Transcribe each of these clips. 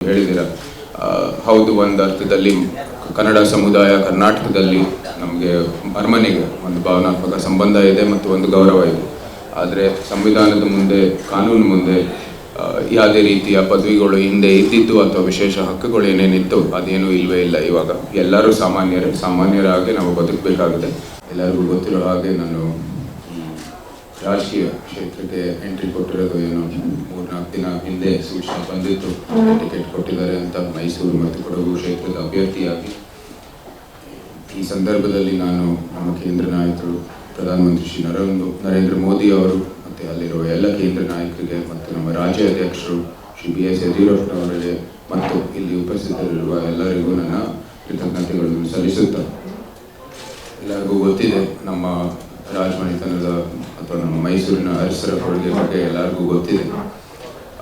ಹೇಳಿದ್ದೀರ ಆ, ಹೌದು ಒಂದು ಅರ್ಥದಲ್ಲಿ ಕನ್ನಡ ಸಮುದಾಯ ಕರ್ನಾಟಕದಲ್ಲಿ ನಮಗೆ ಅರಮನೆಗೆ ಒಂದು ಭಾವನಾತ್ಮಕ ಸಂಬಂಧ ಇದೆ ಮತ್ತು ಒಂದು ಗೌರವ ಇದೆ. ಆದರೆ ಸಂವಿಧಾನದ ಮುಂದೆ ಕಾನೂನು ಮುಂದೆ ಯಾವುದೇ ರೀತಿಯ ಪದವಿಗಳು ಹಿಂದೆ ಇದ್ದಿದ್ದು ಅಥವಾ ವಿಶೇಷ ಹಕ್ಕುಗಳು ಏನೇನಿತ್ತು ಅದೇನೂ ಇಲ್ಲವೇ ಇಲ್ಲ ಇವಾಗ. ಎಲ್ಲರೂ ಸಾಮಾನ್ಯರೇ ಸಾಮಾನ್ಯರಾಗಿ ನಾವು ಬದುಕಬೇಕಾಗಿದೆ. ಎಲ್ಲರಿಗೂ ಗೊತ್ತಿರೋ ಹಾಗೆ ನಾನು ರಾಜಕೀಯ ಕ್ಷೇತ್ರಕ್ಕೆ ಎಂಟ್ರಿ ಕೊಟ್ಟಿರೋದು ಏನೋ? ಮೂರ್ನಾಲ್ಕು ದಿನ ಹಿಂದೆ ಸೂಚನೆ ಬಂದಿತ್ತು. ಟಿಕೆಟ್ ಕೊಟ್ಟಿದ್ದಾರೆ ಅಂತ ಮೈಸೂರು ಮತ್ತು ಕೊಡಗು ಕ್ಷೇತ್ರದ ಅಭ್ಯರ್ಥಿಯಾಗಿ. ಈ ಸಂದರ್ಭದಲ್ಲಿ ನಾನು ನಮ್ಮ ಕೇಂದ್ರ ನಾಯಕರು ಪ್ರಧಾನಮಂತ್ರಿ ಶ್ರೀ ನರೇಂದ್ರ ನರೇಂದ್ರ ಮೋದಿ ಅವರು ಮತ್ತು ಅಲ್ಲಿರುವ ಎಲ್ಲ ಕೇಂದ್ರ ನಾಯಕರಿಗೆ ಮತ್ತು ನಮ್ಮ ರಾಜ್ಯ ಅಧ್ಯಕ್ಷರು ಶ್ರೀ ಬಿ ಎಸ್ ಯಡಿಯೂರಪ್ಪನವರಿಗೆ ಮತ್ತು ಇಲ್ಲಿ ಉಪಸ್ಥಿತರಿರುವ ಎಲ್ಲರಿಗೂ ನನ್ನ ಕೃತಜ್ಞತೆಗಳನ್ನು ಸಲ್ಲಿಸುತ್ತಾ ಎಲ್ಲರಿಗೂ ಗೊತ್ತಿದೆ ನಮ್ಮ ರಾಜಮನೆತನದ ಅಥವಾ ನಮ್ಮ ಮೈಸೂರಿನ ಅರಸರ ಕೊಡುಗೆ ಬಗ್ಗೆ ಎಲ್ಲರಿಗೂ ಗೊತ್ತಿದೆ.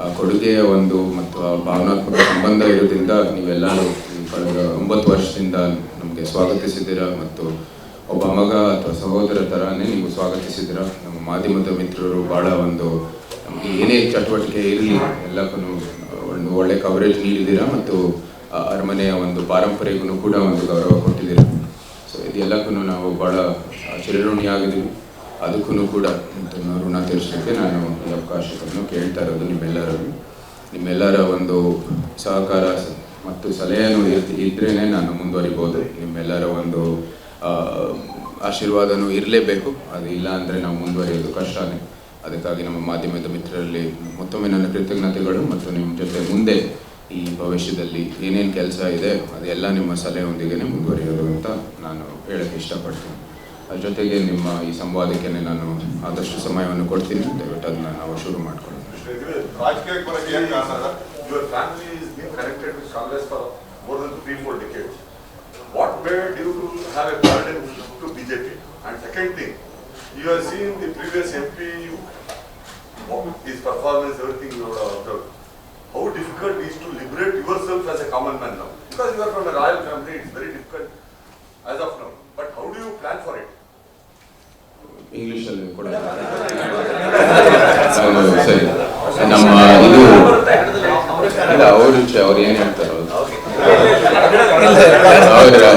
ಆ ಕೊಡುಗೆಯ ಒಂದು ಮತ್ತು ಆ ಭಾವನಾತ್ಮಕ ಸಂಬಂಧ ಇರೋದ್ರಿಂದ ನೀವೆಲ್ಲರೂ ಕಳೆದ ಒಂಬತ್ತು ವರ್ಷದಿಂದ ನಮಗೆ ಸ್ವಾಗತಿಸಿದ್ದೀರಾ ಮತ್ತು ಒಬ್ಬ ಮಗ ಅಥವಾ ಸಹೋದರ ಥರನೇ ನೀವು ಸ್ವಾಗತಿಸಿದ್ದೀರಾ? ನಮ್ಮ ಮಾಧ್ಯಮದ ಮಿತ್ರರು ಭಾಳ ಒಂದು ನಮಗೆ ಏನೇ ಚಟುವಟಿಕೆ ಇರಲಿ, ಎಲ್ಲಕ್ಕೂ ಒಂದು ಒಳ್ಳೆ ಕವರೇಜ್ ನೀಡಿದ್ದೀರಾ ಮತ್ತು ಅರಮನೆಯ ಒಂದು ಪಾರಂಪರೆಗೂ ಕೂಡ ಒಂದು ಗೌರವ ಕೊಟ್ಟಿದ್ದೀರಾ? ಸೊ ಇದೆಲ್ಲಕ್ಕೂ ನಾವು ಭಾಳ ಚಿರಋಣಿಯಾಗಿದ್ದೀವಿ ಅದಕ್ಕೂ ಕೂಡ ಋಣ ತೀರಿಸೋಕ್ಕೆ ನಾನು ಈ ಅವಕಾಶವನ್ನು ಕೇಳ್ತಾ ಇರೋದು ನಿಮ್ಮೆಲ್ಲರಲ್ಲಿ. ನಿಮ್ಮೆಲ್ಲರ ಒಂದು ಸಹಕಾರ ಮತ್ತು ಸಲಹೆಯನ್ನು ಇದ್ರೇ ನಾನು ಮುಂದುವರಿಬೋದು. ನಿಮ್ಮೆಲ್ಲರ ಒಂದು ಆಶೀರ್ವಾದನೂ ಇರಲೇಬೇಕು. ಅದು ಇಲ್ಲ ಅಂದರೆ ನಾವು ಮುಂದುವರಿಯೋದು ಕಷ್ಟನೇ. ಅದಕ್ಕಾಗಿ ನಮ್ಮ ಮಾಧ್ಯಮದ ಮಿತ್ರರಲ್ಲಿ ಮತ್ತೊಮ್ಮೆ ನನ್ನ ಕೃತಜ್ಞತೆಗಳು ಮತ್ತು ನಿಮ್ಮ ಜೊತೆ ಮುಂದೆ ಈ ಭವಿಷ್ಯದಲ್ಲಿ ಏನೇನು ಕೆಲಸ ಇದೆ, ಅದೆಲ್ಲ ನಿಮ್ಮ ಸಲಹೆಯೊಂದಿಗೆ ಮುಂದುವರಿಯೋದು ಅಂತ ನಾನು ಹೇಳಕ್ಕೆ ಇಷ್ಟಪಡ್ತೀನಿ. ಜೊತೆಗೆ ನಿಮ್ಮ ಈ ಸಂವಾದಕ್ಕೆ ನಾನು ಆದಷ್ಟು ಸಮಯವನ್ನು ಕೊಡ್ತೀನಿ ದಯವಿಟ್ಟು ಅದನ್ನ ನಾವು ಶುರು ಮಾಡ್ಕೊಳ್ಳೋಣ ರಾಜಕೀಯ ಕೊರತೆ ಏನ್ ಕಾರಣ your family is been connected with Congress for more than three four decades what made you to have a burden to BJP and second thing you are seen the previous M P his performance, everything you would have observed. How difficult it is to liberate yourself as a common man now? Because you are from a royal family, it's very difficult as of now. ಇಂಗ್ಲೀಷಲ್ಲಿ ಕೂಡ ಸರಿ. ನಮ್ಮ ಇದು ಇಲ್ಲ ಅವರು ಅವ್ರು ಏನು ಹೇಳ್ತಾರೋ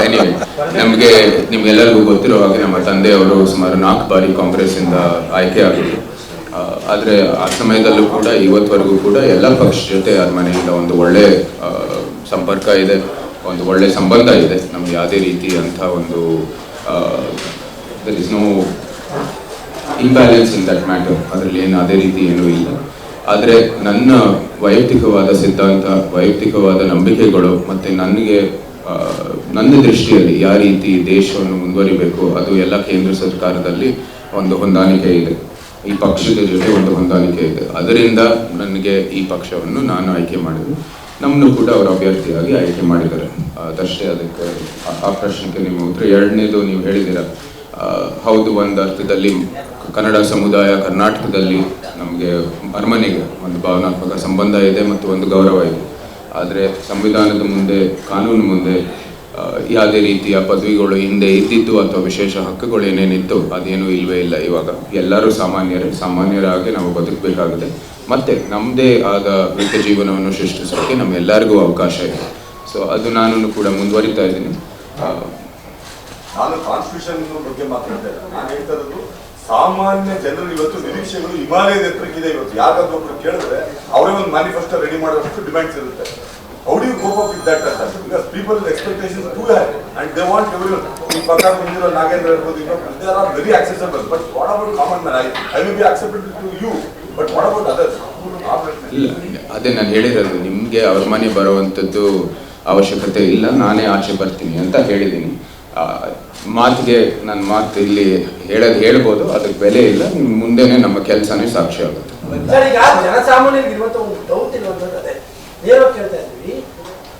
ಎನಿವೆ ನಮಗೆ ನಿಮ್ಗೆಲ್ಲರಿಗೂ ಗೊತ್ತಿರೋ ಹಾಗೆ ನಮ್ಮ ತಂದೆಯವರು ಸುಮಾರು ನಾಲ್ಕು ಬಾರಿ ಕಾಂಗ್ರೆಸ್ಸಿಂದ ಆಯ್ಕೆ ಆಗಿದ್ರು. ಆದ್ರೆ ಆ ಸಮಯದಲ್ಲೂ ಕೂಡ ಇವತ್ತವರೆಗೂ ಕೂಡ ಎಲ್ಲ ಪಕ್ಷ ಜೊತೆ ಅರಮನೆಯಿಂದ ಒಂದು ಒಳ್ಳೆ ಸಂಪರ್ಕ ಇದೆ ಒಂದು ಒಳ್ಳೆ ಸಂಬಂಧ ಇದೆ ನಮ್ಗೆ ಯಾವುದೇ ಅಂತ ಒಂದು there is no imbalance in that matter ಅದರಲ್ಲಿ ಏನು ಅದೇ ರೀತಿ ಏನೂ ಇಲ್ಲ. ಆದರೆ ನನ್ನ ವೈಯಕ್ತಿಕವಾದ ಸಿದ್ಧಾಂತ, ವೈಯಕ್ತಿಕವಾದ ನಂಬಿಕೆಗಳು ಮತ್ತು ನನಗೆ ನನ್ನ ದೃಷ್ಟಿಯಲ್ಲಿ ಯಾವ ರೀತಿ ದೇಶವನ್ನು ಮುಂದುವರಿಬೇಕು, ಅದು ಎಲ್ಲ ಕೇಂದ್ರ ಸರ್ಕಾರದಲ್ಲಿ ಒಂದು ಹೊಂದಾಣಿಕೆ ಇದೆ. ಈ ಪಕ್ಷದ ಜೊತೆ ಒಂದು ಹೊಂದಾಣಿಕೆ ಇದೆ. ಅದರಿಂದ ನನಗೆ ಈ ಪಕ್ಷವನ್ನು ನಾನು ಆಯ್ಕೆ ಮಾಡಿದೆ. ನಮ್ಮನ್ನು ಕೂಡ ಅವರು ಅಭ್ಯರ್ಥಿಯಾಗಿ ಆಯ್ಕೆ ಮಾಡಿದ್ದಾರೆ. ಅದಷ್ಟೇ ಅದಕ್ಕೆ ಆ- ಪ್ರಶ್ನೆಗೆ ನಿಮ್ಮ ಉತ್ತರ ಎರಡನೇದು ನೀವು ಹೇಳಿದ್ದೀರ? ಹೌದು ಒಂದು ಅರ್ಥದಲ್ಲಿ ಕನ್ನಡ ಸಮುದಾಯ ಕರ್ನಾಟಕದಲ್ಲಿ ನಮಗೆ ಅರಮನೆಗೆ ಒಂದು ಭಾವನಾತ್ಮಕ ಸಂಬಂಧ ಇದೆ ಮತ್ತು ಒಂದು ಗೌರವ ಇದೆ. ಆದರೆ ಸಂವಿಧಾನದ ಮುಂದೆ, ಕಾನೂನು ಮುಂದೆ ಯಾವುದೇ ರೀತಿಯ ಪದವಿಗಳು ಹಿಂದೆ ಇದ್ದಿದ್ದು ಅಥವಾ ವಿಶೇಷ ಹಕ್ಕುಗಳು ಏನೇನಿತ್ತು ಅದೇನೂ ಇಲ್ಲವೇ ಇಲ್ಲ ಇವಾಗ. ಎಲ್ಲರೂ ಸಾಮಾನ್ಯರೇ, ಸಾಮಾನ್ಯರಾಗಿ ನಾವು ಬದುಕಬೇಕಾಗಿದೆ. ಮತ್ತೆ ನಮ್ಮದೇ ಆದ ವೃತ್ತ ಜೀವನವನ್ನು ಸೃಷ್ಟಿಸೋಕ್ಕೆ ನಮ್ಮೆಲ್ಲರಿಗೂ ಅವಕಾಶ ಇದೆ. ಸೊ ಅದು ನಾನು ಕೂಡ ಮುಂದುವರಿತಾ ಇದ್ದೀನಿ. ನಾನು ಕಾನ್ಸ್ಟಿಟ್ಯೂಷನ್ ಬಗ್ಗೆ ಮಾತಾಡ್ತಾ ಇಲ್ಲ ನಾನು ಹೇಳ್ತಾ ಇರೋದು ಸಾಮಾನ್ಯ ಜನರು ಇವತ್ತು ನಿರೀಕ್ಷೆಗಳು ಹಿಮಾಲಯದ ಎತ್ತರಕ್ಕಿದೆ ಇವತ್ತು. ಯಾರಾದ್ರೂ ಒಬ್ರು ಕೇಳಿದ್ರೆ ಅವರೇ ಒಂದು ಮ್ಯಾನಿಫೆಸ್ಟೋ ರೆಡಿ ಮಾಡೋಷ್ಟು ಡಿಮ್ಯಾಂಡ್ಸ್ ಇರುತ್ತೆ. How do you cope up with that ಅಂತ. Because people expectation too high and they want every ಈ ಪಕ್ಕ ಬಂದಿರೋ ನಾಗೇಂದ್ರ ಇರ್ಬೋದು they are very accessible but what about common man I I will be accepted to you but what about others ಇಲ್ಲ, ಅದೇ ನಾನು ಹೇಳಿರೋದು, ನಿಮಗೆ ಅವ್ರ ಮನೆ ಬರುವಂಥದ್ದು ಅವಶ್ಯಕತೆ ಇಲ್ಲ, ನಾನೇ ಆಚೆ ಬರ್ತೀನಿ ಅಂತ ಹೇಳಿದ್ದೀನಿ. ಮಾತಿಗೆ ನನ್ನ ಮಾತು ಇಲ್ಲಿ ಹೇಳೋದು ಹೇಳ್ಬೋದು ಅದಕ್ಕೆ ಬೆಲೆ ಇಲ್ಲ ನಿಮ್ ಮುಂದೆನೇ ನಮ್ಮ ಕೆಲಸನೇ ಸಾಕ್ಷಿ ಆಗುತ್ತೆ.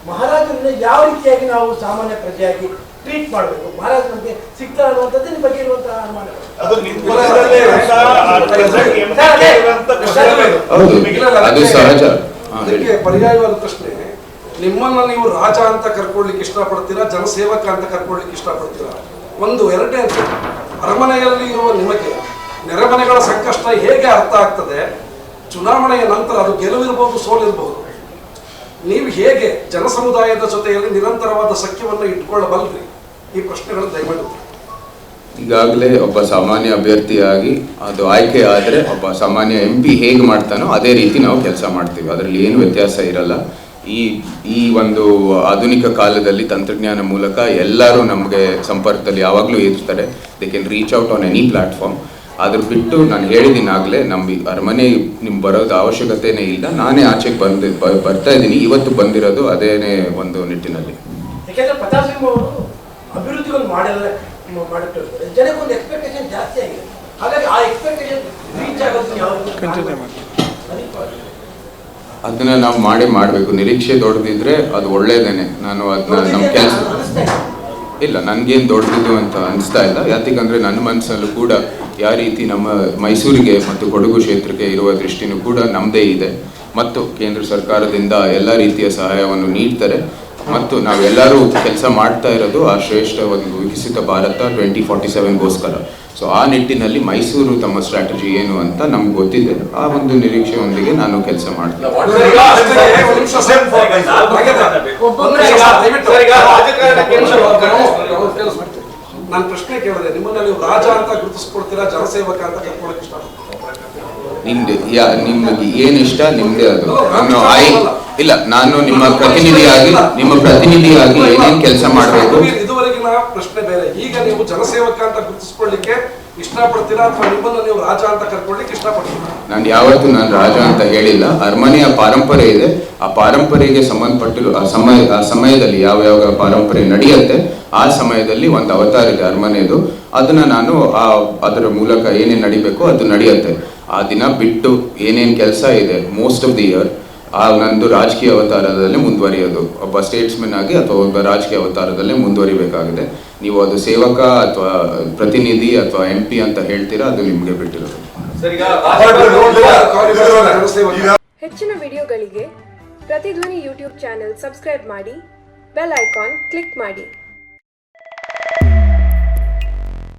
ಮಹಾರಾಜರನ್ನ ಯಾವ ರೀತಿಯಾಗಿ ನಾವು ಸಾಮಾನ್ಯ ಪ್ರಜೆಯಾಗಿ ಟ್ರೀಟ್ ಮಾಡಬೇಕು? ಮಹಾರಾಜ ನಮಗೆ ಸಿಗ್ತಾ ಅನ್ನುವಂಥದ್ದು ನಿಮ್ಮ ಬಗ್ಗೆ ಇರುವಂತಹ ಅನುಮಾನ ಅದು ಸಹಜ. ಪ್ರಶ್ನೆ. ನಿಮ್ಮನ್ನ ನೀವು ರಾಜ ಅಂತ ಕರ್ಕೊಳ್ಳಿಕ್ಕೆ ಇಷ್ಟಪಡ್ತೀರಾ, ಜನಸೇವಕ ಅಂತ ಕರ್ಕೊಳ್ಳಿಕ್ಕೆ ಇಷ್ಟಪಡ್ತೀರಾ? ಒಂದು, ಎರಡನೇ ಅರಮನೆಯಲ್ಲಿ ಇರುವ ನಿಮಗೆ ನೆರೆಮನೆಗಳ ಸಂಕಷ್ಟ ಹೇಗೆ ಅರ್ಥ ಆಗ್ತದೆ? ಚುನಾವಣೆಯ ನಂತರ ಅದು ಗೆಲುವಿರಬಹುದು ಸೋಲಿರಬಹುದು ನೀವು ಹೇಗೆ ಜನಸಮುದಾಯದ ಜೊತೆಯಲ್ಲಿ ನಿರಂತರವಾದ ಸಖ್ಯವನ್ನು ಇಟ್ಕೊಳ್ಳಬಲ್ಲರಿ ಈ ಪ್ರಶ್ನೆಗಳು ದಯಮಾಡಿ ಈಗಾಗಲೇ ಒಬ್ಬ ಸಾಮಾನ್ಯ ಅಭ್ಯರ್ಥಿಯಾಗಿ ಅದು ಆಯ್ಕೆ ಆದರೆ ಒಬ್ಬ ಸಾಮಾನ್ಯ ಎಂ ಪಿ ಹೇಗೆ ಮಾಡ್ತಾನೋ ಅದೇ ರೀತಿ ನಾವು ಕೆಲಸ ಮಾಡ್ತೀವಿ. ಅದರಲ್ಲಿ ಏನು ವ್ಯತ್ಯಾಸ ಇರಲ್ಲ. ಈ ಈ ಒಂದು ಆಧುನಿಕ ಕಾಲದಲ್ಲಿ ತಂತ್ರಜ್ಞಾನ ಮೂಲಕ ಎಲ್ಲರೂ ನಮಗೆ ಸಂಪರ್ಕದಲ್ಲಿ ಯಾವಾಗಲೂ ಇರ್ತಾರೆ they can reach out on any platform ಅದ್ರ ಬಿಟ್ಟು ನಾನು ಹೇಳಿದ್ದೀನಾಗಲೇ ನಮ್ಮ ಅರಮನೆ ನಿಮ್ಗೆ ಬರೋದು ಅವಶ್ಯಕತೆನೇ ಇಲ್ಲ. ನಾನೇ ಆಚೆಗೆ ಬಂದು ಬ- ಬರ್ತಾ ಇದ್ದೀನಿ. ಇವತ್ತು ಬಂದಿರೋದು ಅದೇನೇ ಒಂದು ನಿಟ್ಟಿನಲ್ಲಿ. ಜಾಸ್ತಿ ಆಗಿದೆ. ಹಾಗಾಗಿ ಆ ಎಕ್ಸ್ಪೆಕ್ಟೇಷನ್ ರೀಚ್ ಆಗೋದು ಯಾವುದು ಅದನ್ನ ನಾವು ಮಾಡಿ ಮಾಡಬೇಕು. ನಿರೀಕ್ಷೆ ದೊಡ್ಡದಿದ್ರೆ ಅದು ಒಳ್ಳೇದೇನೆ. ನಾನು ಅದನ್ನ ನಮ್ಮ ಕೆಲಸ ಇಲ್ಲ. ನನಗೇನು ದೊಡ್ಡದಿದ್ದು ಅಂತ ಅನಿಸ್ತಾ ಇಲ್ಲ. ಯಾತಿಗಂದ್ರೆ ನನ್ನ ಮನಸ್ಸಲ್ಲೂ ಕೂಡ ಯಾವ ರೀತಿ ನಮ್ಮ ಮೈಸೂರಿಗೆ ಮತ್ತು ಕೊಡಗು ಕ್ಷೇತ್ರಕ್ಕೆ ಇರುವ ದೃಷ್ಟಿನೂ ಕೂಡ ನಮ್ಮದೇ ಇದೆ. ಮತ್ತು ಕೇಂದ್ರ ಸರ್ಕಾರದಿಂದ ಎಲ್ಲ ರೀತಿಯ ಸಹಾಯವನ್ನು ನೀಡ್ತಾರೆ. ಮತ್ತು ನಾವೆಲ್ಲರೂ ಕೆಲಸ ಮಾಡ್ತಾ ಇರೋದು ಆ ಶ್ರೇಷ್ಠ ಒಂದು ವಿಕಸಿತ ಭಾರತ ಟ್ವೆಂಟಿ ಫಾರ್ಟಿ ಸೆವೆನ್ಗೋಸ್ಕರ ಸೊ ಆ ನಿಟ್ಟಿನಲ್ಲಿ ಮೈಸೂರು ತಮ್ಮ ಸ್ಟ್ರಾಟಜಿ ಏನು ಅಂತ ನಮ್ಗೆ ಗೊತ್ತಿದೆ. ಆ ಒಂದು ನಿರೀಕ್ಷೆಯೊಂದಿಗೆ ನಾನು ಕೆಲಸ ಮಾಡ್ತೀನಿ. ಒಂದು ನಿಮಿಷ ಸರ್. ಹಾಗಾದ್ರೆ ಒಂದು ನಿಮಿಷ ಸರ್, ದಯವಿಟ್ಟು. ನಾನು ಪ್ರಶ್ನೆ ಕೇಳಿದೆ. ನಿಮ್ಮನ್ನ ನೀವು ರಾಜ ಅಂತ ಗುರುತಿಸ್ಕೊಳ್ತೀರಾ ಜನಸೇವಕ ಅಂತ ಕರ್ಕೊಳಕ್ ಇಷ್ಟಪಡ್ತೀರಾ ನಿಮ್ದು ಯಾ ನಿಮ್ಗೆ ಏನು ಇಷ್ಟ? ನಿಮ್ದೇ ಅದು. ನಾನು ಆಯ್ ಇಲ್ಲ ನಾನು ನಿಮ್ಮ ಪ್ರತಿನಿಧಿಯಾಗಿ ನಿಮ್ಮ ಪ್ರತಿನಿಧಿಯಾಗಿ ಏನೇನು ಕೆಲಸ ಮಾಡಬೇಕು? ಪ್ರಶ್ನೆ ಬೇರೆ. ಈಗ ನೀವು ಜನಸೇವಕ ಅಂತ ಗುರುತಿಸ್ಕೊಳ್ಳಿಕ್ಕೆ ಇಷ್ಟಪಡ್ತೀರಾ ಅಥವಾ ನಿಮ್ಮನ್ನು ನೀವು ರಾಜ ಅಂತ ಕರ್ಕೊಳ್ಳಿಕ್ಕೆ ಇಷ್ಟಪಡ್ತೀರಾ? ನಾನು ಯಾವತ್ತೂ ನಾನು ರಾಜ ಅಂತ ಹೇಳಿಲ್ಲ. ಅರಮನೆಯ ಪಾರಂಪರೆ ಇದೆ. ಆ ಪಾರಂಪರೆಗೆ ಸಂಬಂಧಪಟ್ಟಿರೋ, ಆ ಸಮಯ, ಆ ಸಮಯದಲ್ಲಿ ಯಾವ ಯಾವ ಪಾರಂಪರೆ ನಡೆಯುತ್ತೆ, ಆ ಸಮಯದಲ್ಲಿ ಒಂದು ಅವತಾರ ಇದೆ ಅರಮನೆಯದು. ಅದನ್ನ ನಾನು ಆ, ಅದರ ಮೂಲಕ ಏನೇನು ನಡಿಬೇಕು ಅದು ನಡೆಯುತ್ತೆ. ಆ ದಿನ ಬಿಟ್ಟು ಏನೇನು ಕೆಲಸ ಇದೆ ಮೋಸ್ಟ್ ಆಫ್ ದಿ ಇಯರ್ ಆ ನಂದು ರಾಜಕೀಯ ಅವತಾರದಲ್ಲೇ ಮುಂದುವರಿಯೋದು. ಒಬ್ಬ ಸ್ಟೇಟ್ಸ್ಮನ್ ಆಗಿ ಅಥವಾ ಒಬ್ಬ ರಾಜಕೀಯ ಅವತಾರದಲ್ಲೇ ಮುಂದುವರಿಬೇಕಾಗಿದೆ. ನೀವು ಅದು ಸೇವಕ ಅಥವಾ ಪ್ರತಿನಿಧಿ ಅಥವಾ ಎಂ ಪಿ ಅಂತ ಹೇಳ್ತೀರಾ ಅದು ನಿಮಗೆ ಬಿಟ್ಟಿರೋದು. ಹೆಚ್ಚಿನ ವಿಡಿಯೋಗಳಿಗೆ ಪ್ರತಿಧ್ವನಿ ಯೂಟ್ಯೂಬ್ ಚಾನೆಲ್ ಸಬ್ಸ್ಕ್ರೈಬ್ ಮಾಡಿ ಬೆಲ್ ಐಕಾನ್ ಕ್ಲಿಕ್ ಮಾಡಿ.